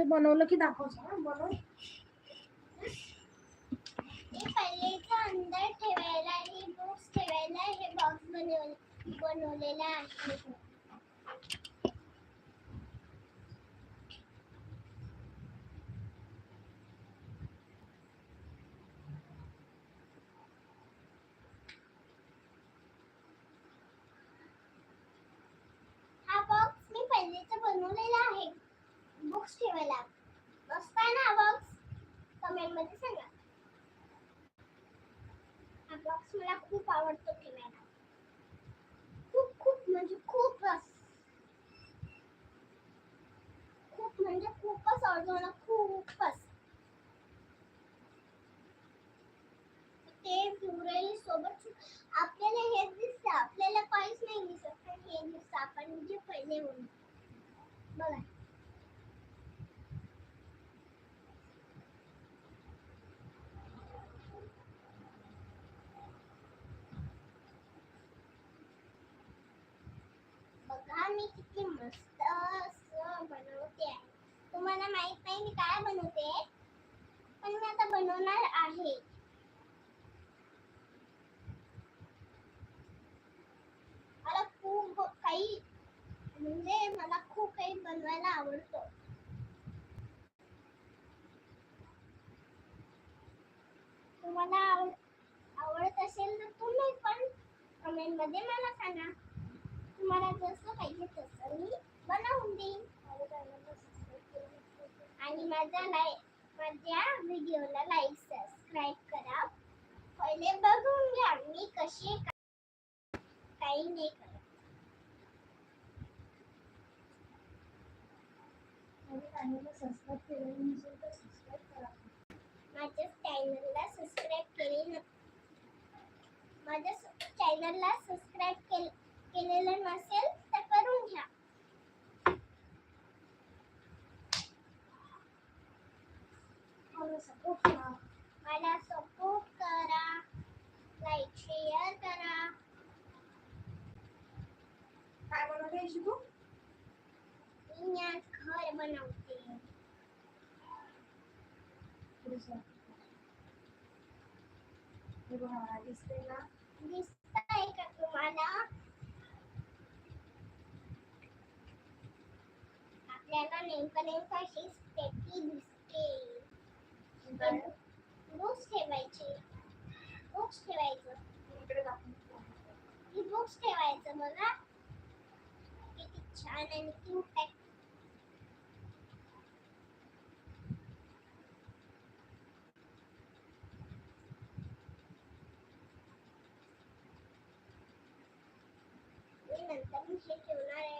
ते बनवलं की दाखवतो बनव. अंदर ठेवायला हे बुक्स ठेवायला हे बॉक्स बनवलेला आहे हा बॉक्स मी पहिलेचा बनवलेला आहे बुक्स ठेवायला मस्त आहे ना हा बॉक्स कमेंटमध्ये सांगा हा बॉक्स मला खूप आवडतो खेळायला. खूप खूप म्हणजे खूपच. खूप म्हणजे खूपच आवडतो मला खूपच. ते प्युरेल सोबत आपल्याला हेच दिसतं आपल्याला काहीच नाही दिसत पण हे दिसतं आपण जे पहिले होतो. बघा बघा मी किती मस्त असं बनवते आहे तुम्हाला माहीत नाही मी काय बनवते पण मी आता बनवणार आहे मला खूप काही म्हणजे मला खूप काही बनवायला आवडतो तुम्हाला आवडत असेल तर तुम्ही पण कमेंटमध्ये मला सांगा. तुम्हाला जसं पाहिजे तसं मी बनवून देईन. आणि माझा लाईक माझ्या व्हिडिओला लाईक सबस्क्राईब करा. पहिले बघून घ्या मी कशी काही नाही करत. करा माझ्या चॅनलला सबस्क्राईब केले माझ्या चॅनलला सबस्क्राईब केल केलेलं नसेल तर करून घ्या. मला सपोर्ट करा. मला सपोर्ट करा. लाईक शेअर करा. काय बनवते शिकू मी आज घर बनवते. दिसते ना दिसतंय का तुम्हाला? आपल्याला नेमकं नेमकं पेटी दिसते बुक्स ठेवायचे. बुक्स ठेवायचं. ही बुक्स ठेवायचं बघा. किती छान आणि क्यूट आहे. मी नंतर मी हे ठेवणार आहे.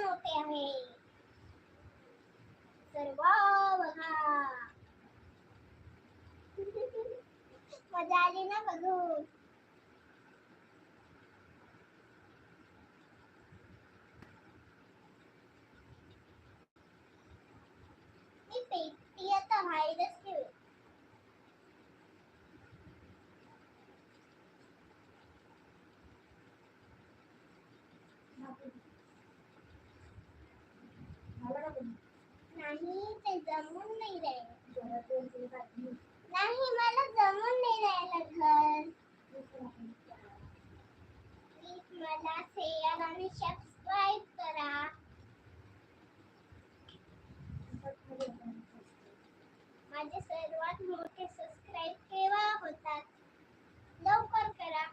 बघा होते आहे सर्व बघा. मजा आली ना बघून? माझे सर्वात मोठे सबस्क्राईब केव्हा होतात? लवकर करा.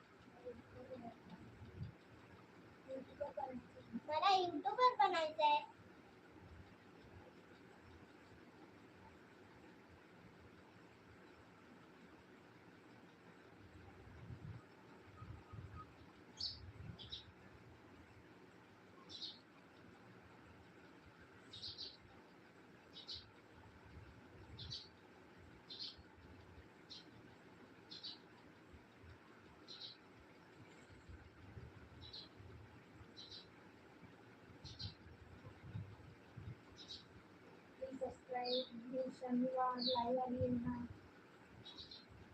मला युट्यूबर बनायचं आहे शनिवार लाईव्ह आली आहे ना.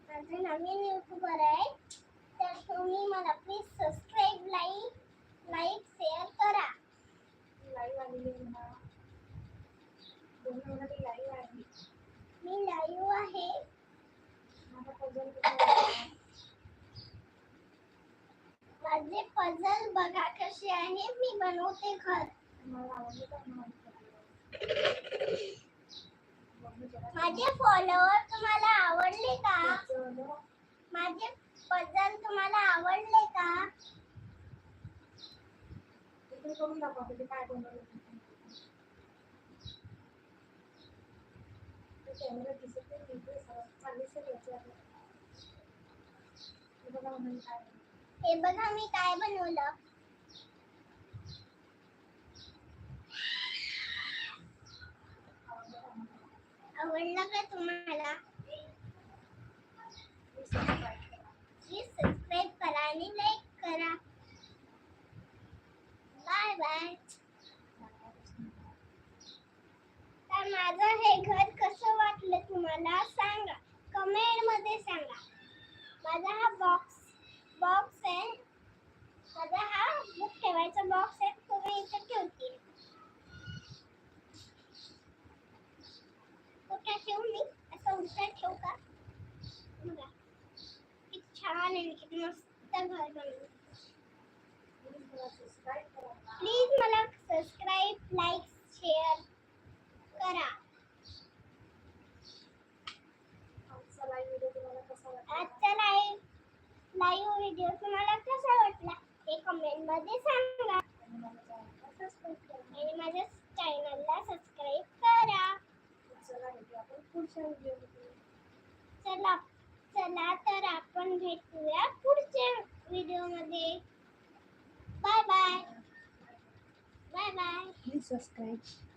माझं नवीन युट्यूबर आहे. तर तुम्ही मला please subscribe like like share करा. लाईव्ह आलेली आहे ना. दोन महिन्याची लाईव्ह आहे मी लाईव्ह आहे. माझा पजल माझे पझल बघा कसे आहे. मी बनवते घर. तुम्हाला आवडलं. माझे फॉलोअर तुम्हाला आवडले का. माझे पझल तुम्हाला आवडले का? करून दाखवा तुम्ही काय बनवलं ते. ते कॅमेरा दिसत नाही इकडे चाळीस घ्यायचे आपल्याला हे बघा म्हणजे काय आहे. हे बघा मी काय बनवलं आवडलं का नाही? आवडला का तुम्हाला Please subscribe करा. प्लीज सबस्क्राईब करा आणि लाईक करा बाय बाय तर माझं हे घर कसं वाटलं तुम्हाला सांगा कमेंटमध्ये सांगा माझा हा बॉक्स बॉक्स आहे माझा हा बुक ठेवायचा बॉक्स आहे तो मी इथे ठेवते कुठे ठेवू मी असं उलटा ठेवू का बघा किती छान आहे किती मस्त घर बनवलं Please मला subscribe करा. प्लीज मला सबस्क्राईब लाईक शेअर करा? आजचा लाईव्ह लाईव्ह व्हिडिओ तुम्हाला कसा वाटला हे कमेंटमध्ये सांगा. आणि माझ्या चॅनलला सबस्क्राईब करा. चला चला तर आपण भेटूया. पुढच्या व्हिडिओमध्ये bye bye bye bye please subscribe please subscribe